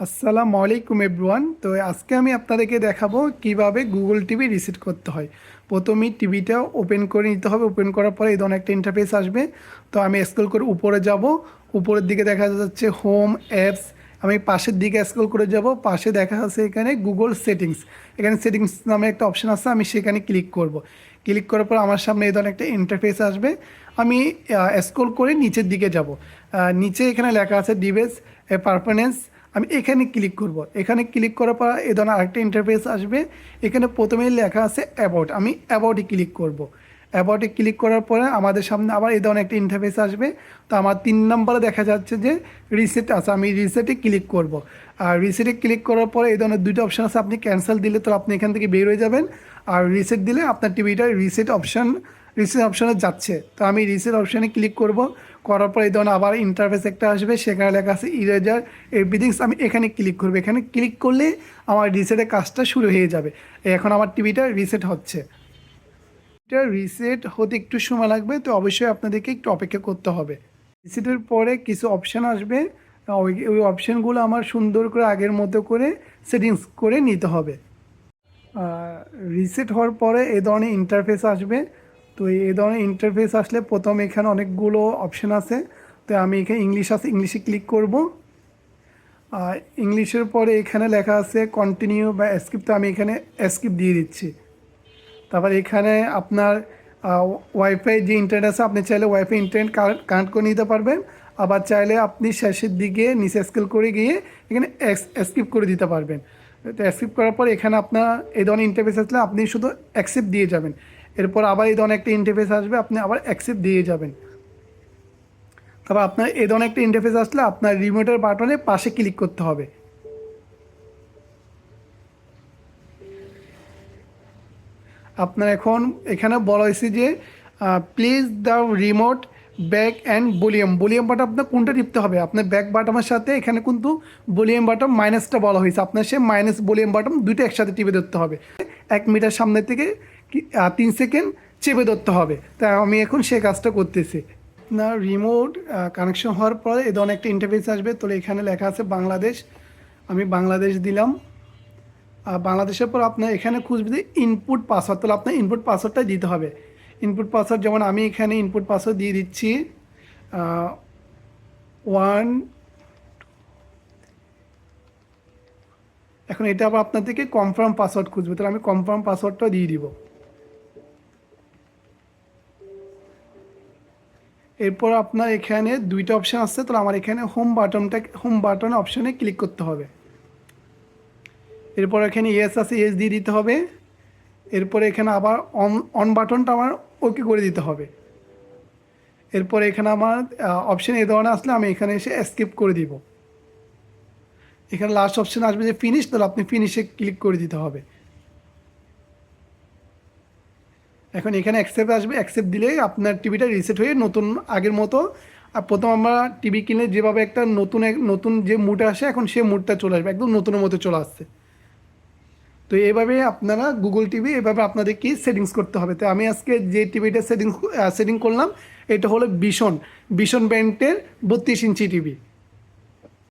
আসসালামু আলাইকুম এভরিওয়ান। তো আজকে আমি আপনাদেরকে দেখাবো কীভাবে গুগল টিভি রিসেট করতে হয়। প্রথমেই টিভিটা ওপেন করে নিতে হবে। ওপেন করার পরে এই ধরনের একটা ইন্টারফেস আসবে। তো আমি স্ক্রল করে উপরে যাব। উপরের দিকে দেখা যাচ্ছে হোম অ্যাপস আমি পাশের দিকে স্ক্রল করে যাব। পাশে দেখা যাচ্ছে এখানে গুগল সেটিংস এখানে সেটিংস নামে একটা অপশন আছে। আমি সেখানে ক্লিক করব। ক্লিক করার পর আমার সামনে এই ধরনের একটা ইন্টারফেস আসবে। আমি স্ক্রল করে নিচের দিকে যাব। নিচে এখানে লেখা আছে ডিভাইস পারফরমেন্স আমি এখানে ক্লিক করব। এখানে ক্লিক করার পর এ ধরনের আরেকটা ইন্টারফেস আসবে। এখানে প্রথমেই লেখা আছে অ্যাবাউট আমি অ্যাবাউটে ক্লিক করব। অ্যাবাউটে ক্লিক করার পরে আমাদের সামনে আবার এই ধরনের একটা ইন্টারফেস আসবে। তো আমার তিন নম্বরে দেখা যাচ্ছে যে রিসেট আছে। আমি রিসেটে ক্লিক করব। আর রিসেটে ক্লিক করার পরে এই ধরনের দুটো অপশান আছে। আপনি ক্যান্সেল দিলে তো আপনি এখান থেকে বের হয়ে যাবেন। আর রিসেট দিলে আপনার টিভিটা রিসেট অপশান রিসেট অপশানে যাচ্ছে। তো আমি রিসেট অপশানে ক্লিক করব। করার পর এই ধরনের আবার ইন্টারফেস একটা আসবে। সেখানে লেখা আছে ইরেজার এভরিথিংস আমি এখানে ক্লিক করব। এখানে ক্লিক করলে আমার রিসেটের কাজটা শুরু হয়ে যাবে। এখন আমার টিভিটা রিসেট হচ্ছে। এটা রিসেট হতে একটু সময় লাগবে। তো অবশ্যই আপনাদেরকে একটু অপেক্ষা করতে হবে। রিসেটের পরে কিছু অপশান আসবে। ওই ওই অপশানগুলো আমার সুন্দর করে আগের মতো করে সেটিংস করে নিতে হবে। রিসেট হওয়ার পরে এ ধরনের ইন্টারফেস আসবে। তো এই ধরনের ইন্টারফেস আসলে প্রথম এখানে অনেকগুলো অপশান আছে। তো আমি এখানে ইংলিশ আছে ইংলিশে ক্লিক করব। আর ইংলিশের পরে এখানে লেখা আছে কন্টিনিউ বা স্কিপ তো আমি এখানে স্কিপ দিয়ে দিচ্ছি। তারপর এখানে আপনার ওয়াইফাই যে ইন্টারনেট আছে, আপনি চাইলে ওয়াইফাই ইন্টারনেট কানেক্ট করে নিতে পারবেন। আবার চাইলে আপনি শেষের দিকে নিচে স্কেল করে গিয়ে এখানে স্কিপ করে দিতে পারবেন। তো স্কিপ করার পর এখানে আপনার এই ধরনের ইন্টারফেস আসলে আপনি শুধু অ্যাকসেপ্ট দিয়ে যাবেন। এরপর আবার এই ধরনের একটা ইন্টারফেস আসবে, আপনি আবার অ্যাকসেপ্ট দিয়ে যাবেন। তারপর আপনার এই ধরনের একটা ইন্টারফেস আসলে আপনার রিমোটের বাটনে পাশে ক্লিক করতে হবে। আপনার এখন এখানে বলা হয়েছে যে please the remote back and volume volume button আপনার কোনটা টিপতে হবে? আপনার ব্যাক বাটনের সাথে এখানে কিন্তু ভলিউম বাটন মাইনাসটা বলা হয়েছে। আপনার সে মাইনাস ভলিউম বাটন দুটো একসাথে টিপে ধরতে হবে। এক মিটার সামনে থেকে তিন সেকেন্ড চেপে ধরতে হবে। তাই আমি এখন সে কাজটা করতেছি। না রিমোট কানেকশন হওয়ার পরে এ ধরনের একটা ইন্টারফেস আসবে। তো এখানে লেখা আছে বাংলাদেশ। আমি বাংলাদেশ দিলাম। আর বাংলাদেশের পর আপনার এখানে খুঁজবে যে ইনপুট পাসওয়ার্ড তাহলে আপনার ইনপুট পাসওয়ার্ডটাই দিতে হবে। ইনপুট পাসওয়ার্ড যেমন আমি এখানে ইনপুট পাসওয়ার্ড দিয়ে দিচ্ছি ওয়ান এখন এটা আবার আপনার থেকে কনফার্ম পাসওয়ার্ড খুঁজবে। তাহলে আমি কনফার্ম পাসওয়ার্ডটা দিয়ে দিব। এরপর আপনার এখানে দুইটা অপশান আসছে তাহলে আমার এখানে হোম বাটনটা হোম বাটন অপশানে ক্লিক করতে হবে। এরপর এখানে ইয়েস আছে ইয়েস দিয়ে দিতে হবে। এরপর এখানে আবার অন অন বাটনটা আমার ওকে করে দিতে হবে। এরপর এখানে আমার অপশান এ ধরনের আসলে আমি এখানে এসে স্কিপ করে দিব। এখানে লাস্ট অপশান আসবে যে ফিনিশ তাহলে আপনি ফিনিশে ক্লিক করে দিতে হবে। এখন এখানে অ্যাকসেপ্ট আসবে অ্যাকসেপ্ট দিলেই আপনার টিভিটা রিসেট হয়ে নতুন, আগের মতো, আর প্রথম আমরা টিভি কিনলে যেভাবে একটা নতুন নতুন যে মুড আসে, এখন সে মুডটা চলে আসবে, একদম নতুনের মতো চলে আসছে। তো এইভাবে আপনারা গুগল টিভি এভাবে আপনাদেরকে সেটিংস করতে হবে? তো আমি আজকে যে টিভিটা সেটিংস সেটিং করলাম, এটা হলো ভীষণ ভীষণ ব্র্যান্ডের বত্রিশ ইঞ্চি টিভি